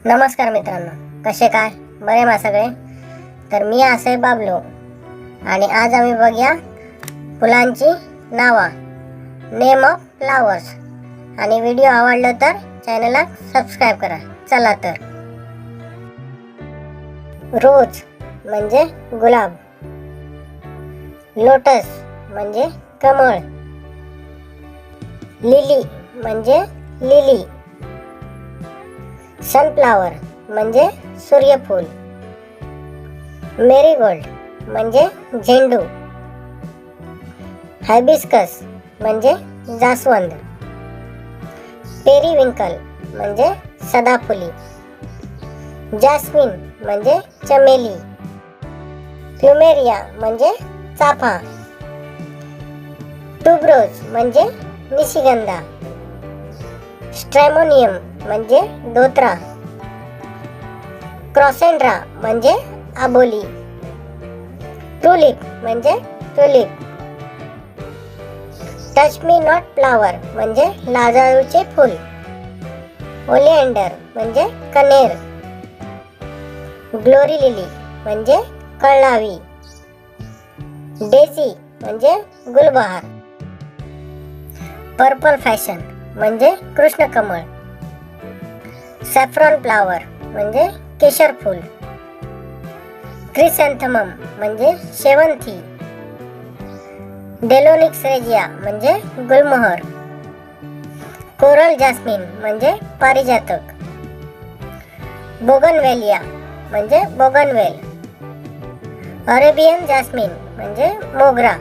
नमस्कार मित्रांनो कसे काय? बरे मा सगळे? तर मी असे बाबलो आणि आज आम्ही बघूया फुलांची नावं. नेम ऑफ फ्लावर्स आणि व्हिडिओ आवडलं तर चॅनलला सबस्क्राईब करा. चला तर. रोज म्हणजे गुलाब. लोटस म्हणजे कमळ. लिली म्हणजे लिली सनफ्लावर म्हणजे सूर्यफूल. मेरीगोल्ड म्हणजे झेंडू. हायबिस्कस म्हणजे जास्वंद. पेरीविंकल म्हणजे सदाफुली. जास्मिन म्हणजे चमेली. प्युमेरिया म्हणजे चाफा. ट्यूबरोज म्हणजे निशिगंधा. स्ट्रॅमोनियम म्हणजे धोत्रा. क्रॉसेंड्रा म्हणजे आबोली. टुलिप म्हणजे tulip touch me not flower म्हणजे लाजाळूचे फूल. ओलिएंडर म्हणजे कनेर. ग्लोरी लिली म्हणजे कळावी डेसी म्हणजे गुलबहार. पर्पल फॅशन म्हणजे कृष्णकमळ. सॅफ्रॉन फ्लावर म्हणजे केशर फूल. क्रिसॅन्थमम म्हणजे शेवंती. डेलोनिक्स रेजिया म्हणजे गुलमोहर. कोरल जास्मिन म्हणजे पारिजातक. बोगनवेलिया म्हणजे बोगनवेल अरेबियन जास्मिन म्हणजे मोगरा.